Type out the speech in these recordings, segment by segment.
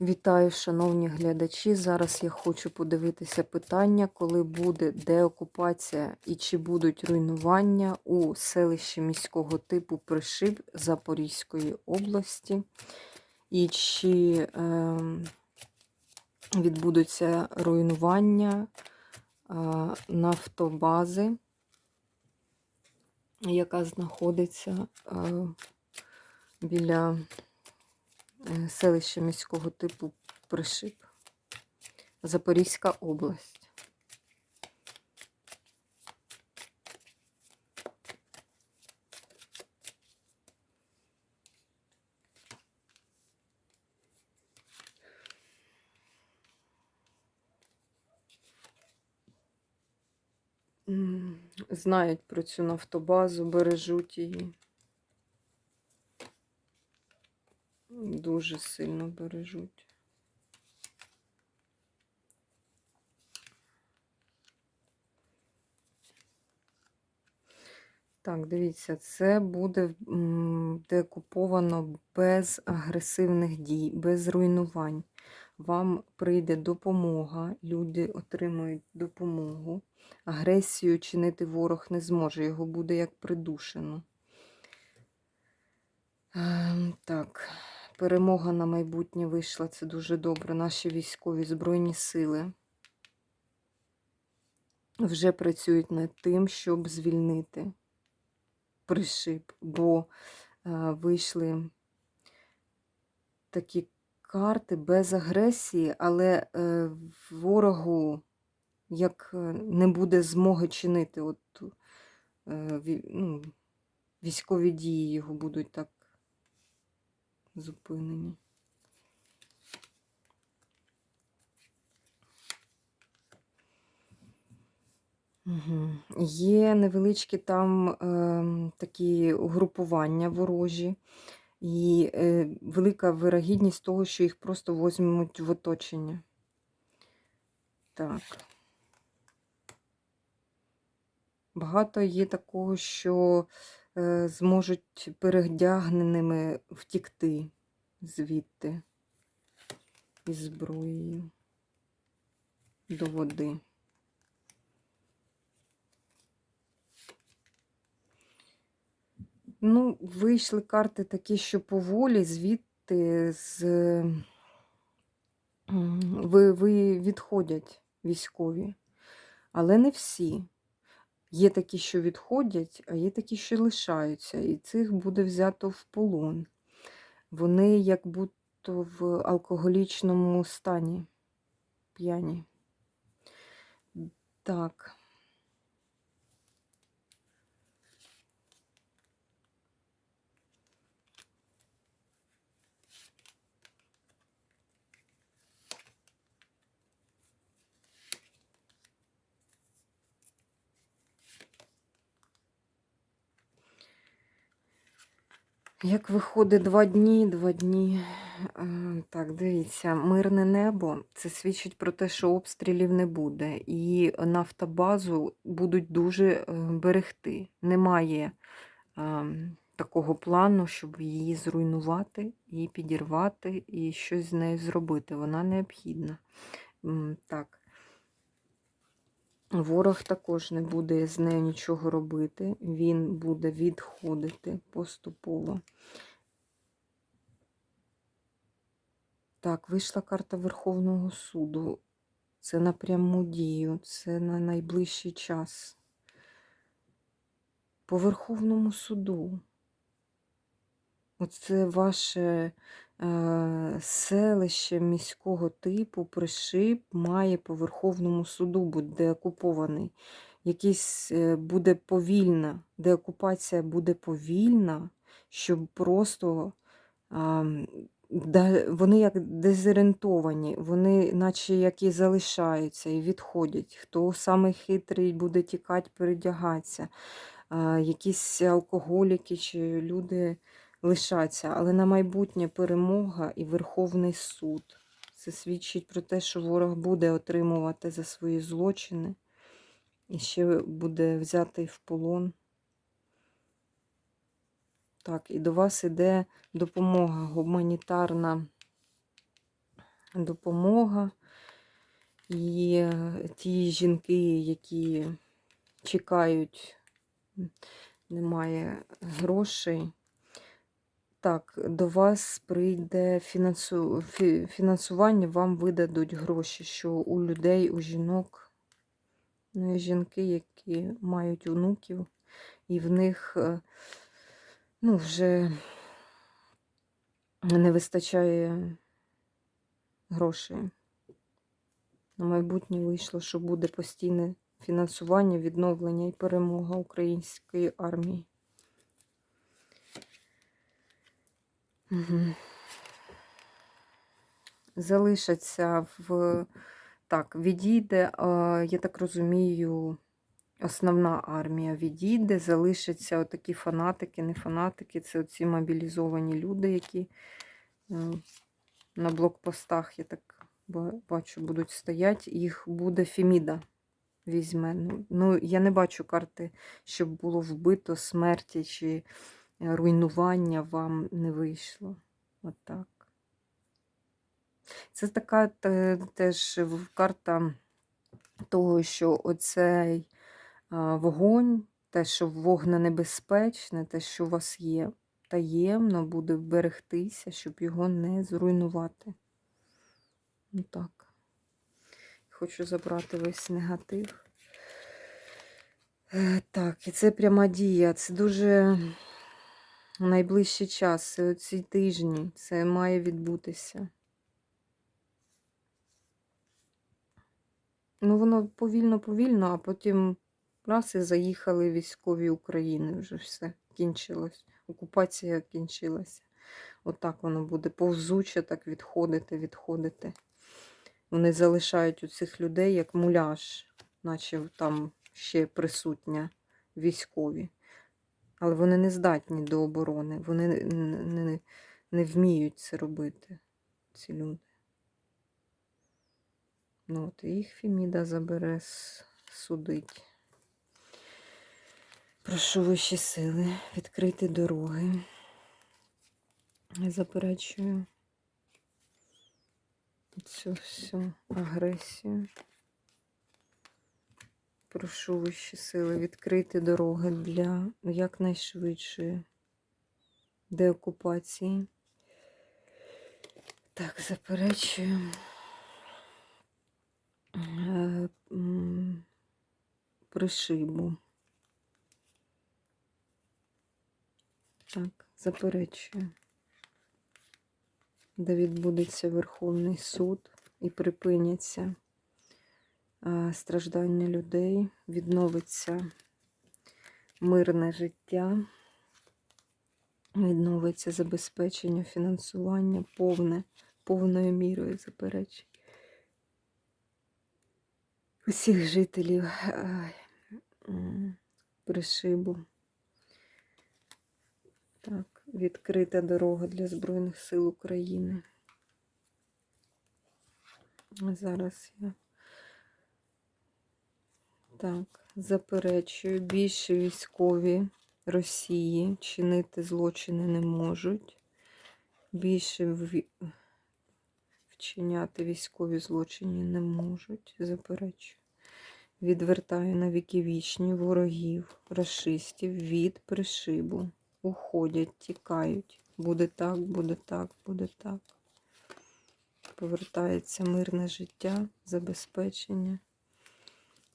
Вітаю, шановні глядачі. Зараз я хочу подивитися питання, коли буде деокупація і чи будуть руйнування у селищі міського типу Пришиб Запорізької області, і чи е, відбудуться руйнування е, нафтобази, яка знаходиться е, біля е, селища міського типу Пришиб, Запорізька область. Знають про цю нафтобазу, бережуть її. Дуже сильно бережуть. Так, дивіться, це буде декуповано без агресивних дій, без руйнувань. Вам прийде допомога, люди отримують допомогу. Агресію чинити ворог не зможе, його буде як придушено. Ем, Так, перемога на майбутнє вийшла, це дуже добре. Наші військові збройні сили вже працюють над тим, щоб звільнити пришиб, бо е, вийшли такі карти без агресії, але е, ворогу як е, не буде змоги чинити от, ну, військові дії його будуть так зупинені. Угу. Є невеличкі там е, такі угрупування ворожі, і е, велика вирогідність того, що їх просто возьмуть в оточення. Так. Багато є такого, що зможуть передягненими втікти звідти із зброєю до води. Ну, вийшли карти такі, що поволі звідти з... ви, ви відходять військові, але не всі. Є такі, що відходять, а є такі, що лишаються, і цих буде взято в полон. Вони як будто в алкоголічному стані п'яні. Так. Як виходить два дні, два дні. Е, Так, дивіться, мирне небо це свідчить про те, що обстрілів не буде. І нафтобазу будуть дуже е, берегти. Немає е, такого плану, щоб її зруйнувати, і підірвати, і щось з нею зробити. Вона необхідна. Так. Ворог також не буде з нею нічого робити, він буде відходити поступово. Так, вийшла карта Верховного суду. Це на пряму дію, це на найближчий час. По Верховному суду. Оце ваше селище міського типу, пришиб, має по Верховному суду бути деокупований. Якийсь е, буде повільна, деокупація буде повільна, щоб просто вони як дезорієнтовані, вони наче як і залишаються і відходять. Хто самий хитрий буде тікати, передягатися. А, якісь алкоголіки чи люди лишаться, але на майбутнє перемога і Верховний суд. Це свідчить про те, що ворог буде отримувати за свої злочини і ще буде взятий в полон. Так, і до вас іде допомога гуманітарна допомога. І е, ті жінки, які чекають, немає грошей. Так, до вас прийде фінансу... фі- фінансування, вам видадуть гроші, що у людей, у жінок, ну і жінки, які мають онуків, і в них е, ну, вже не вистачає грошей. На майбутнє вийшло, що буде постійне фінансування, відновлення і перемога української армії. Залишаться в. Так, відійде, я так розумію, основна армія відійде, залишаться отакі фанатики, не фанатики, це оці мобілізовані люди, які е, на блокпостах, я так бачу, будуть стоять. Їх буде Феміда візьме. Ну, ну, я не бачу карти, щоб було вбито смерті чи руйнування вам не вийшло. Отак. Це така теж карта того, що оцей вогонь, те, що вогненебезпечне, те, що у вас є, таємно буде берегтися, щоб його не зруйнувати. Ну так. Хочу забрати весь негатив. Е, Так, і це пряма дія. Це дуже найближчий час, це ці тижні. Це має відбутися. Ну, воно повільно-повільно, а потім раз і заїхали військові України. Вже все кінчилось. Окупація кінчилася. Отак воно буде повзуче так відходити, відходити. Вони залишають у цих людей як муляж, наче там ще присутня військові. Але вони не здатні до оборони. Вони не, не, не вміють це робити, ці люди. Ну, от їх Феміда забере, судить. Прошу вищі сили відкрити дороги. Я заперечую цю всю агресію. Прошу вищі сили відкрити дороги для якнайшвидшої деокупації. Так, заперечую. Е, Пришибу. Так, заперечую. Де відбудеться Верховний суд і припиняться страждання людей, відновиться мирне життя, відновиться забезпечення, фінансування повне, повною мірою заперечень. Усіх жителів пришибу. Так, відкрита дорога для Збройних сил України. Зараз я так, заперечую, більше військові Росії чинити злочини не можуть. Більше вчиняти військові злочини не можуть. Заперечую. Відвертаю на віки вічні ворогів, расистів від пришибу. Уходять, тікають. Буде так, буде так, буде так. Повертається мирне життя, забезпечення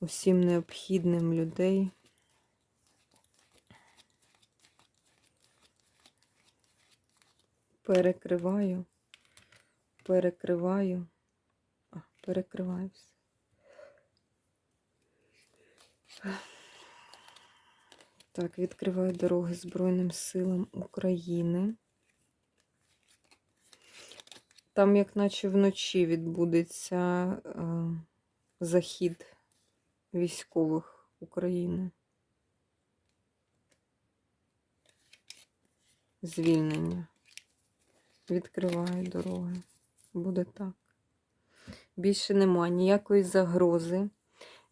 усім необхідним людей. Перекриваю, перекриваю, а, перекриваю все. Так, відкриваю дороги Збройним силам України. Там, як наче вночі відбудеться е, захід військових України. Звільнення. Відкриваю дороги. Буде так. Більше нема ніякої загрози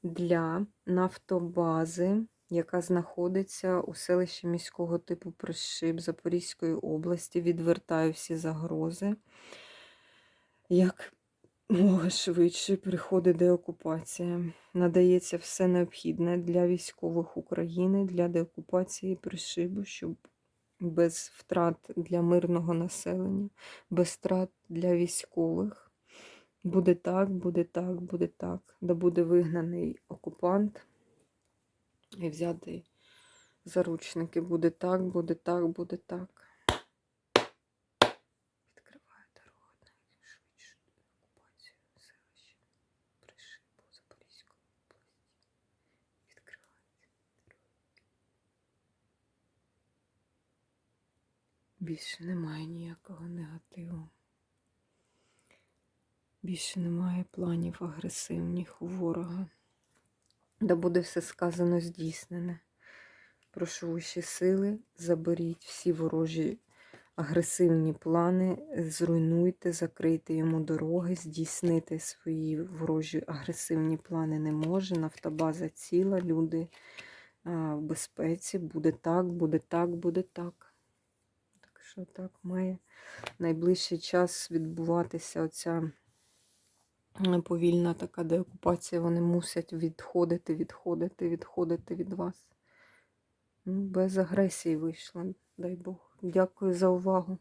для нафтобази, яка знаходиться у селищі міського типу Пришиб Запорізької області. Відвертаю всі загрози. Як якомога швидше приходить деокупація. Надається все необхідне для військових України, для деокупації пришибу, щоб без втрат для мирного населення, без втрат для військових. Буде так, буде так, буде так. Да буде вигнаний окупант і взятий заручники. Буде так, буде так, буде так. Відкриваю дорогу найшвидше окупацію селища Пришибу Запорізької області. Відкривається дорога. Більше немає ніякого негативу. Більше немає планів агресивних у ворога. Да буде все сказано здійснене. Прошу вищі сили, заберіть всі ворожі агресивні плани, зруйнуйте, закрийте йому дороги, здійснити свої ворожі агресивні плани не може. Нафтобаза ціла, люди в безпеці. Буде так, буде так, буде так. Що так має найближчий час відбуватися оця повільна така деокупація. Вони мусять відходити, відходити, відходити від вас. Ну, без агресії вийшло, дай Бог. Дякую за увагу.